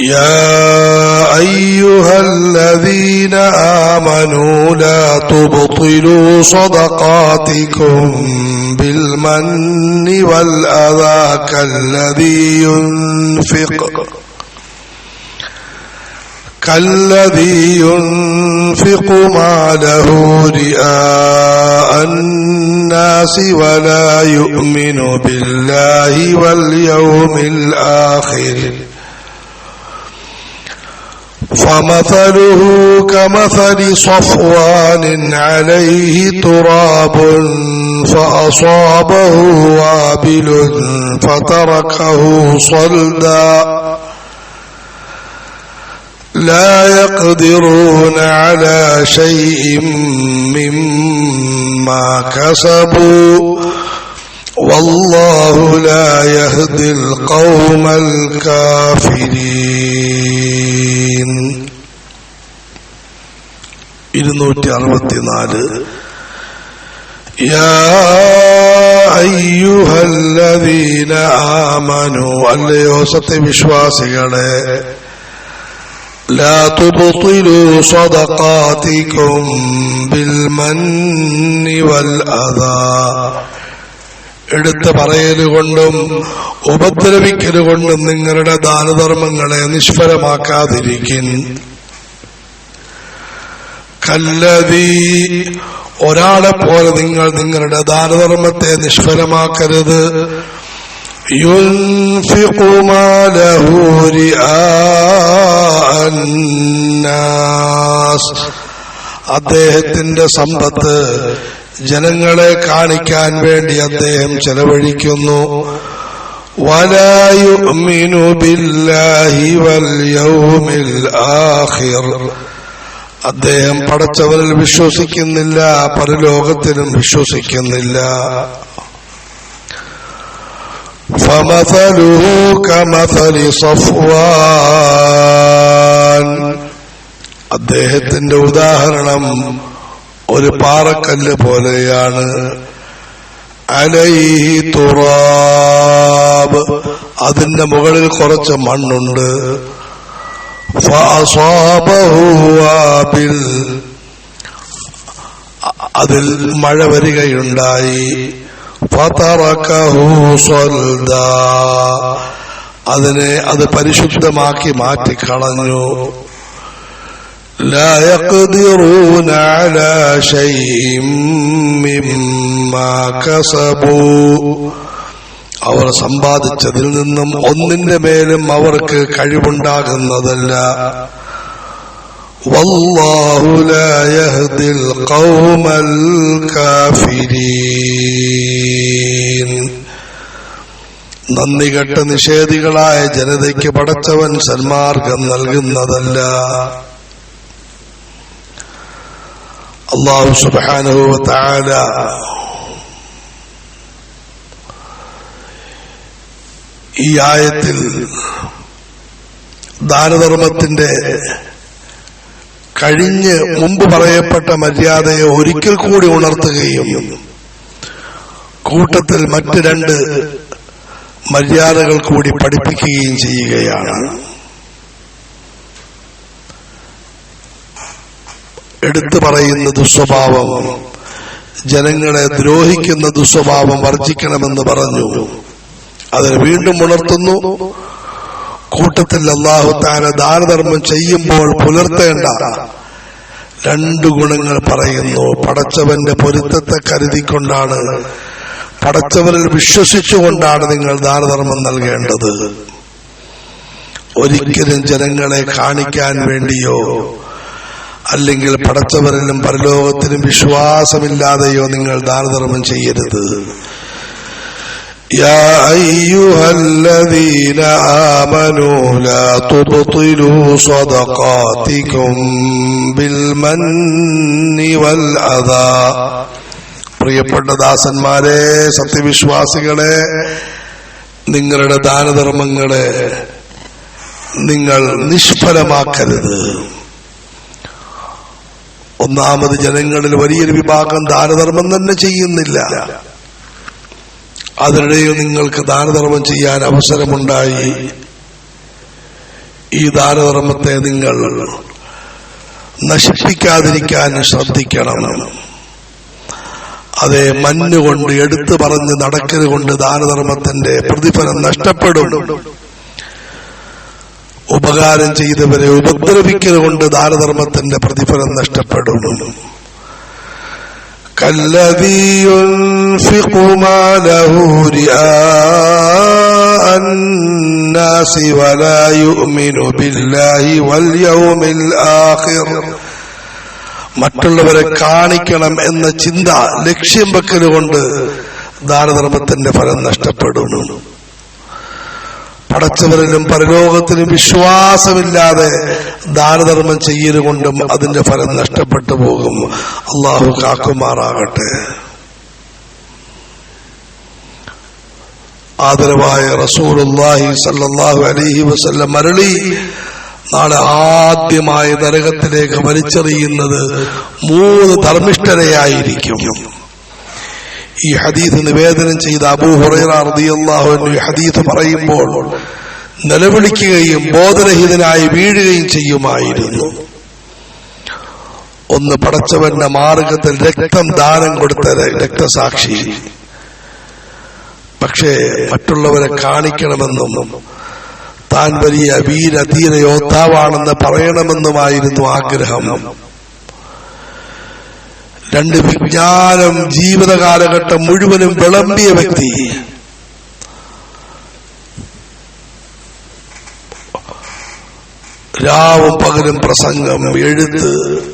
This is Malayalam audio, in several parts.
يا أيها الذين آمنوا لا تبطلوا صدقاتكم بالمن والأذى كالذي ينفق كالذي ينفق ماله رئاء الناس ولا يؤمن بالله واليوم الآخر. فمثله كمثل صفوان عليه تراب فأصابه وابل فتركه صلدا. لا يقدرون على شيء مما كسبوا. والله لا يهدي القوم الكافرين. ഇരുന്നൂറ്റി അറുപത്തിനാല് يا أيها الذين آمنوا അല്ലയോ സത്യവിശ്വാസികളെ لا تبطلوا صدقاتكم بالمن والأذى എടുത്തു പറയലുകൊണ്ടും ഉപദ്രവിക്കലുകൊണ്ടും നിങ്ങളുടെ ദാനധർമ്മങ്ങളെ നിഷ്ഫലമാക്കാതിരിക്കും കല്ലതി ഒരാളെ പോലെ നിങ്ങൾ നിങ്ങളുടെ ദാനധർമ്മത്തെ നിഷ്ഫലമാക്കരുത് ينفق ماله رئاء الناس അദ്ദേഹത്തിന്റെ സമ്പത്ത് ജനങ്ങളെ കാണിക്കാൻ വേണ്ടി അദ്ദേഹം ചെലവഴിക്കുന്നു വലായുമിനു ബില്ലാഹി വൽ യൗമിൽ ആഖിർ അദ്ദേഹം പടച്ചവനിൽ വിശ്വസിക്കുന്നില്ല പരലോകത്തിലും വിശ്വസിക്കുന്നില്ല فمثله كمثل صفوان അദ്ദേഹത്തിന്റെ ഉദാഹരണം ഒരു പാറക്കല്ല് പോലെയാണ് അലൈഹി തുറാബ് അതിന്റെ മുകളിൽ കുറച്ച് മണ്ണുണ്ട് ഫഅസാബഹു വാബിൽ. അതിൽ മഴ വരികയുണ്ടായി ഫതറകഹു സ്വൽദാ. അതിനെ അത് പരിശുദ്ധമാക്കി മാറ്റിക്കളഞ്ഞു لا يقدرون على شيء مما كسبوا അവർ സമ്പാദിച്ചതിൽ നിന്നും ഒന്നിന്റെ മേലും അവർക്ക് കഴിവുണ്ടാകുന്നതല്ല. നന്ദി കെട്ട നിഷേധികളായ ജനതയ്ക്ക് പടച്ചവൻ സന്മാർഗം നൽകുന്നതല്ല. അള്ളാഹു സുബാനുഭവത്താല ഈ ആയത്തിൽ ദാനധർമ്മത്തിന്റെ കഴിഞ്ഞ് മുമ്പ് പറയപ്പെട്ട മര്യാദയെ ഒരിക്കൽ കൂടി ഉണർത്തുകയും കൂട്ടത്തിൽ മറ്റ് രണ്ട് മര്യാദകൾ കൂടി പഠിപ്പിക്കുകയും ചെയ്യുകയാണ്. എടുത്തു പറയുന്ന ദുസ്വഭാവം ജനങ്ങളെ ദ്രോഹിക്കുന്ന ദുസ്വഭാവം വർജിക്കണമെന്ന് പറഞ്ഞു. അതിന് വീണ്ടും ഉണർത്തുന്നു. കൂട്ടത്തിൽ അള്ളാഹു താന ദാനധർമ്മം ചെയ്യുമ്പോൾ പുലർത്തേണ്ട രണ്ടു ഗുണങ്ങൾ പറയുന്നു. പടച്ചവന്റെ പൊരുത്തത്തെ കരുതിക്കൊണ്ടാണ് പടച്ചവനിൽ വിശ്വസിച്ചുകൊണ്ടാണ് നിങ്ങൾ ദാനധർമ്മം നൽകേണ്ടത്. ഒരിക്കലും ജനങ്ങളെ കാണിക്കാൻ വേണ്ടിയോ അല്ലെങ്കിൽ പടച്ചവരിലും പരലോകത്തിലും വിശ്വാസമില്ലാതെയോ നിങ്ങൾ ദാനധർമ്മം ചെയ്യരുത്. يا أيها الذين آمنوا لا تبطلوا صدقاتكم بالمن والأذى പ്രിയപ്പെട്ട ദാസന്മാരെ സത്യവിശ്വാസികളെ നിങ്ങളുടെ ദാനധർമ്മങ്ങളെ നിങ്ങൾ നിഷ്ഫലമാക്കരുത് ഒന്നാമത് ജനങ്ങളിൽ വലിയൊരു വിഭാഗം ദാനധർമ്മം തന്നെ ചെയ്യുന്നില്ല അതിനിടയിൽ നിങ്ങൾക്ക് ദാനധർമ്മം ചെയ്യാൻ അവസരമുണ്ടായി. ഈ ദാനധർമ്മത്തെ നിങ്ങൾ നശിപ്പിക്കാതിരിക്കാൻ ശ്രദ്ധിക്കണം. അതെ മഞ്ഞുകൊണ്ട് എടുത്തു പറഞ്ഞ് നടക്കരു കൊണ്ട് ദാനധർമ്മത്തിന്റെ പ്രതിഫലം നഷ്ടപ്പെടും. ഉപകാരം ചെയ്തവരെ ഉപദ്രവിക്കലുകൊണ്ട് ദാനധർമ്മത്തിന്റെ പ്രതിഫലം നഷ്ടപ്പെടും. كالذي ينفق ماله رئاء الناس ولا يؤمن بالله واليوم الآخر മറ്റുള്ളവരെ കാണിക്കണം എന്ന ചിന്ത ലക്ഷ്യം വെക്കൽ കൊണ്ട് ദാനധർമ്മത്തിന്റെ ഫലം നഷ്ടപ്പെടുന്നു പടച്ചവരിലും പരലോകത്തിലും വിശ്വാസമില്ലാതെ ദാനധർമ്മം ചെയ്യലുകൊണ്ടും അതിന്റെ ഫലം നഷ്ടപ്പെട്ടു പോകും. അള്ളാഹു കാക്കുമാറാകട്ടെ. ആദരവായ റസൂലുള്ളാഹി സല്ലല്ലാഹു അലൈഹി വസല്ലം മരളി നാളെ ആദ്യമായി നരകത്തിലേക്ക് വലിച്ചെറിയുന്നത് മൂന്ന് ധർമ്മിഷ്ഠരെയായിരിക്കും. ഈ ഹദീസ് നിവേദനം ചെയ്ത അബൂ ഹുറൈറ റളിയല്ലാഹു അൻഹു ഈ ഹദീസ് പറയുമ്പോൾ നിലവിളിക്കുകയും ബോധരഹിതനായി വീഴുകയും ചെയ്യുമായിരുന്നു. ഒന്ന് പടച്ചവന്റെ മാർഗത്തിൽ രക്തം ദാനം കൊടുത്ത രക്തസാക്ഷി. പക്ഷേ മറ്റുള്ളവരെ കാണിക്കണമെന്നും താൻ വലിയ വീരധീര യോദ്ധാവാണെന്ന് പറയണമെന്നുമായിരുന്നു ആഗ്രഹം. രണ്ട് വിജ്ഞാനം ജീവിത കാലഘട്ടം മുഴുവനും വിളമ്പിയ വ്യക്തി. രാവും പകലും പ്രസംഗം എഴുത്ത്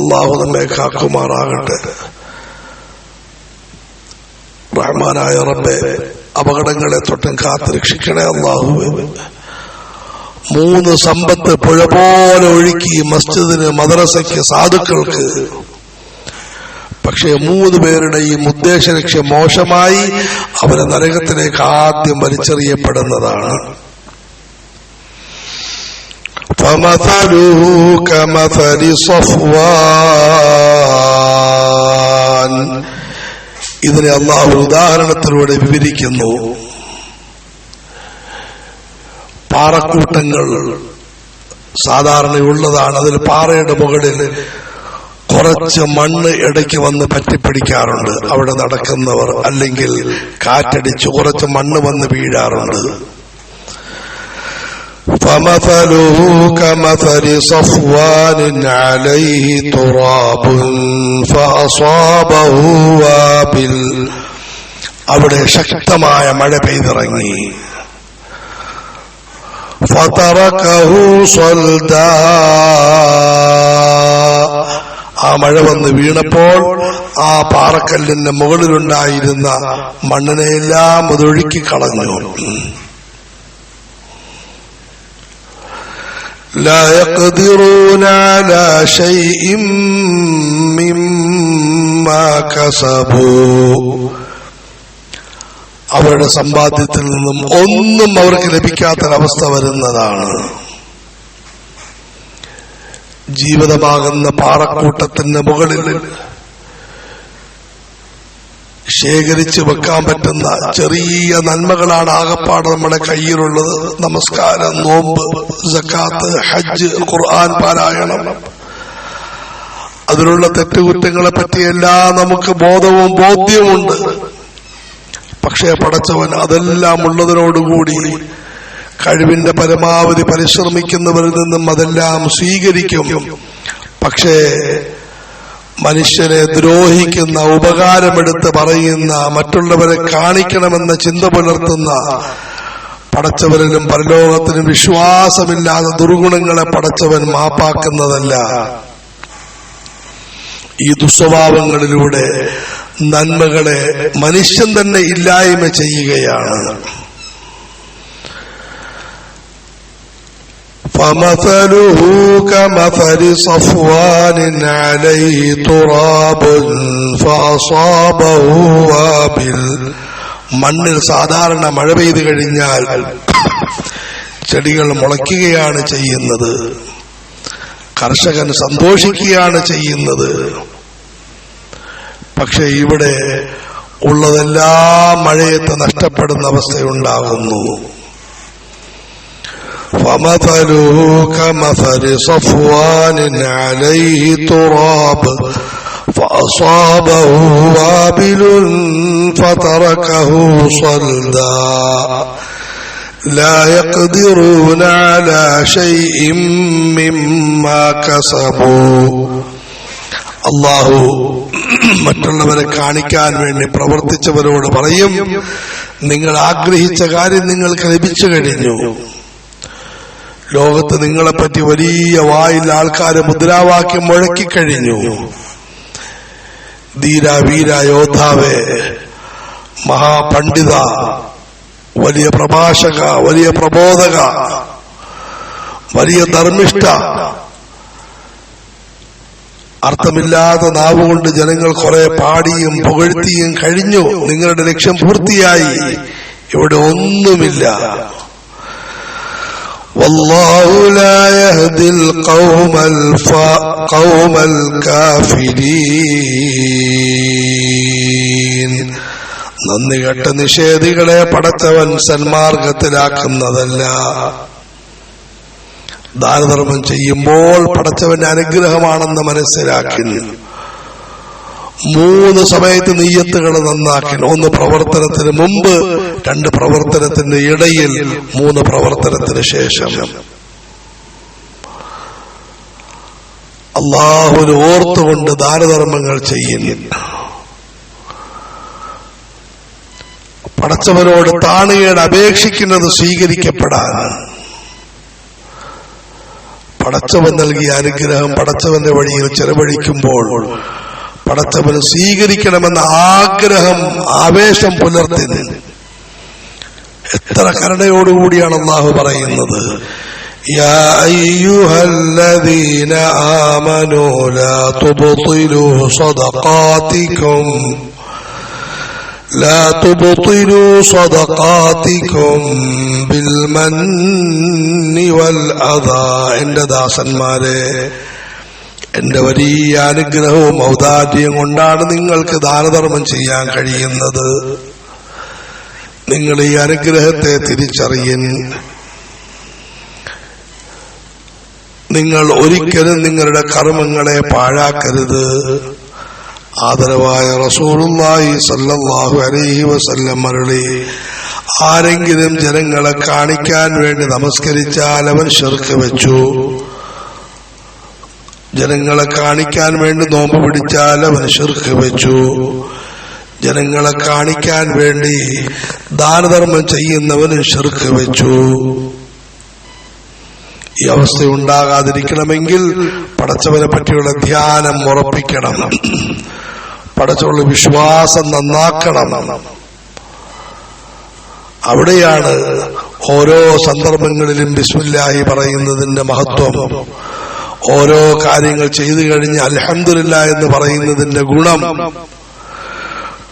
അള്ളാഹു നമ്മെ കാക്കുമാറാകട്ടെ. റഹ്മാനായ റബ്ബെ അപകടങ്ങളെ തൊട്ടും കാത്ത് രക്ഷിക്കണേ മൂന്ന് സമ്പത്ത് പുഴ പോലെ ഒഴുക്കി മസ്ജിദിന് മദ്രസയ്ക്ക് സാധുക്കൾക്ക് പക്ഷേ മൂന്ന് പേരുടെയും ഉദ്ദേശ ലക്ഷ്യം മോശമായി അവരെ നരകത്തിലേക്ക് ആദ്യം വലിച്ചെറിയപ്പെടുന്നതാണ് فمثله كمثل صفوان ഇതിനെ അള്ളാഹു ഉദാഹരണത്തിലൂടെ വിവരിക്കുന്നു പാറക്കൂട്ടങ്ങൾ സാധാരണയുള്ളതാണ് അതിൽ പാറയുടെ മുകളിൽ കുറച്ച് മണ്ണ് ഇടയ്ക്ക് വന്ന് പറ്റിപ്പിടിക്കാറുണ്ട് അവിടെ നടക്കുന്നവർ അല്ലെങ്കിൽ കാറ്റടിച്ച് കുറച്ച് മണ്ണ് വന്ന് വീഴാറുണ്ട് فمثله كمثل صفوان عليه تراب فأصابه وابل അവിടെ ശക്തമായ മഴ പെയ്തിറങ്ങി فتركه صلدا ആ മഴ വന്ന് വീണപ്പോൾ ആ പാറക്കല്ലിന്റെ മുകളിലുണ്ടായിരുന്ന മണ്ണിനെയെല്ലാം അതൊഴുക്കി കളഞ്ഞു لا يقدرون على شيء مما كسبوا അവരുടെ സമ്പാദ്യത്തിൽ നിന്നും ഒന്നും അവർക്ക് ലഭിക്കാത്തൊരവസ്ഥ വരുന്നതാണ് ജീവിതമാകുന്ന പാറക്കൂട്ടത്തിന്റെ മുകളിൽ ശേഖരിച്ചു വെക്കാൻ പറ്റുന്ന ചെറിയ നന്മകളാണ് ആകപ്പാട് നമ്മുടെ കയ്യിലുള്ളത്. നമസ്കാരം നോമ്പ് ജക്കാത്ത് ഹജ്ജ് ഖുർആൻ പാരായണം. അതിലുള്ള തെറ്റുകുറ്റങ്ങളെ പറ്റിയെല്ലാം നമുക്ക് ബോധവും ബോധ്യവുമുണ്ട്. പക്ഷേ പടച്ചവൻ അതെല്ലാം ഉള്ളതിനോടുകൂടി കഴിവിന്റെ പരമാവധി പരിശ്രമിക്കുന്നവരിൽ നിന്നും അതെല്ലാം സ്വീകരിക്കും. പക്ഷേ മനുഷ്യനെ ദ്രോഹിക്കുന്ന ഉപകാരമെടുത്ത് പറയുന്ന മറ്റുള്ളവരെ കാണിക്കണമെന്ന ചിന്ത പുലർത്തുന്ന പടച്ചവരിലും പരലോകത്തിനും വിശ്വാസമില്ലാതെ ദുർഗുണങ്ങളെ പടച്ചവൻ മാപ്പാക്കുന്നതല്ല. ഈ ദുസ്വഭാവങ്ങളിലൂടെ നന്മകളെ മനുഷ്യൻ തന്നെ ഇല്ലായ്മ ചെയ്യുകയാണ്. فمثله كمثل صفوان عليه تراب فأصابه وابل മണ്ണിൽ സാധാരണ മഴ പെയ്തു കഴിഞ്ഞാൽ ചെടികൾ മുളയ്ക്കുകയാണ് ചെയ്യുന്നത് കർഷകൻ സന്തോഷിക്കുകയാണ് ചെയ്യുന്നത് പക്ഷെ ഇവിടെ ഉള്ളതെല്ലാം മഴയത്ത് നഷ്ടപ്പെടുന്ന അവസ്ഥയുണ്ടാകുന്നു فمثله كمثل صفوان عليه تراب فأصابه وابل فتركه صلدا لا يقدرون على شيء مما كسبوا അള്ളാഹു മറ്റുള്ളവരെ കാണിക്കാൻ വേണ്ടി പ്രവർത്തിച്ചവരോട് പറയും നിങ്ങൾ ആഗ്രഹിച്ച കാര്യം നിങ്ങൾക്ക് ലഭിച്ചു കഴിഞ്ഞു ലോകത്ത് നിങ്ങളെപ്പറ്റി വലിയ വായിൽ ആൾക്കാർ മുദ്രാവാക്യം മുഴക്കിക്കഴിഞ്ഞു. ധീര വീര യോദ്ധാവേ മഹാപണ്ഡിത വലിയ പ്രഭാഷക വലിയ പ്രബോധക വലിയ ധർമ്മിഷ്ഠ. അർത്ഥമില്ലാത്ത നാവുകൊണ്ട് ജനങ്ങൾ കുറെ പാടിയും പുകഴ്ത്തിയും കഴിഞ്ഞു. നിങ്ങളുടെ ലക്ഷ്യം പൂർത്തിയായി. ഇവിടെ ഒന്നുമില്ല. والله لا يهدي القوم الف... قوم الكافرين നന്ദി കെട്ട നിഷേധികളെ പടച്ചവൻ സന്മാർഗത്തിലാക്കുന്നതല്ല ദാനധർമ്മം ചെയ്യുമ്പോൾ പടച്ചവന്റെ അനുഗ്രഹമാണെന്ന് മനസ്സിലാക്കി മൂന്ന് സമയത്ത് നെയ്യത്തുകൾ നന്നാക്കി ഒന്ന് പ്രവർത്തനത്തിന് മുമ്പ് രണ്ട് പ്രവർത്തനത്തിന്റെ ഇടയിൽ മൂന്ന് പ്രവർത്തനത്തിന് ശേഷം. അള്ളാഹുവിന് ഓർത്തുകൊണ്ട് ദാനധർമ്മങ്ങൾ ചെയ്യുന്നു പടച്ചവനോട് താണുകേട് അപേക്ഷിക്കുന്നത് സ്വീകരിക്കപ്പെടാൻ. പടച്ചവൻ നൽകിയ അനുഗ്രഹം പടച്ചവന്റെ വഴിയിൽ ചെലവഴിക്കുമ്പോൾ പടച്ചവന് സ്വീകരിക്കണമെന്ന ആഗ്രഹം ആവേശം പുലർത്തി എത്ര കരുണയോടുകൂടിയാണ് അള്ളാഹു പറയുന്നത് يا أيها الذين آمنوا لا تبطلوا صدقاتكم لا تبطلوا صدقاتكم بالمن والأذى എന്റെ ദാസന്മാരെ എന്റെ വലിയ അനുഗ്രഹവും ഔദാര്യം കൊണ്ടാണ് നിങ്ങൾക്ക് ദാനധർമ്മം ചെയ്യാൻ കഴിയുന്നത്. നിങ്ങൾ ഈ അനുഗ്രഹത്തെ തിരിച്ചറിയൻ. നിങ്ങൾ ഒരിക്കലും നിങ്ങളുടെ കർമ്മങ്ങളെ പാഴാക്കരുത്. ആദരവായ റസൂലുള്ളാഹി സല്ലാഹു അലൈഹി വസല്ലം മരളി ആരെങ്കിലും ജനങ്ങളെ കാണിക്കാൻ വേണ്ടി നമസ്കരിച്ചാൽ അവൻ ശെർക്ക് വെച്ചു. ജനങ്ങളെ കാണിക്കാൻ വേണ്ടി നോമ്പ് പിടിച്ചാൽ ഷിർക്ക് വെച്ചു. ജനങ്ങളെ കാണിക്കാൻ വേണ്ടി ദാനധർമ്മം ചെയ്യുന്നവന് ഷിർക്ക് വെച്ചു. ഈ അവസ്ഥ ഉണ്ടാകാതിരിക്കണമെങ്കിൽ പടച്ചവനെ പറ്റിയുള്ള ധ്യാനം ഉറപ്പിക്കണം. പടച്ചവളുടെ വിശ്വാസം നന്നാക്കണം. അവിടെയാണ് ഓരോ സന്ദർഭങ്ങളിലും ബിസ്മില്ലാഹി പറയുന്നതിന്റെ മഹത്വം. ഓരോ കാര്യങ്ങൾ ചെയ്തു കഴിഞ്ഞ് അലഹമില്ല എന്ന് പറയുന്നതിന്റെ ഗുണം.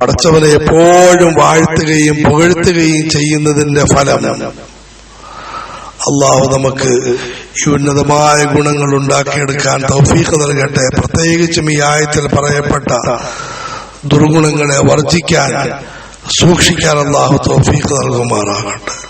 പടച്ചവനെ എപ്പോഴും വാഴ്ത്തുകയും പുകഴ്ത്തുകയും ചെയ്യുന്നതിന്റെ ഫലം. അള്ളാഹു നമുക്ക് ഈ ഉന്നതമായ ഗുണങ്ങൾ ഉണ്ടാക്കിയെടുക്കാൻ തൗഫീഖ് നൽകട്ടെ. പ്രത്യേകിച്ചും ഈ ആയത്തിൽ പറയപ്പെട്ട ദുർഗുണങ്ങളെ വർജിക്കാൻ സൂക്ഷിക്കാൻ അള്ളാഹു തൗഫീഖ് നൽകുമാറാകട്ടെ.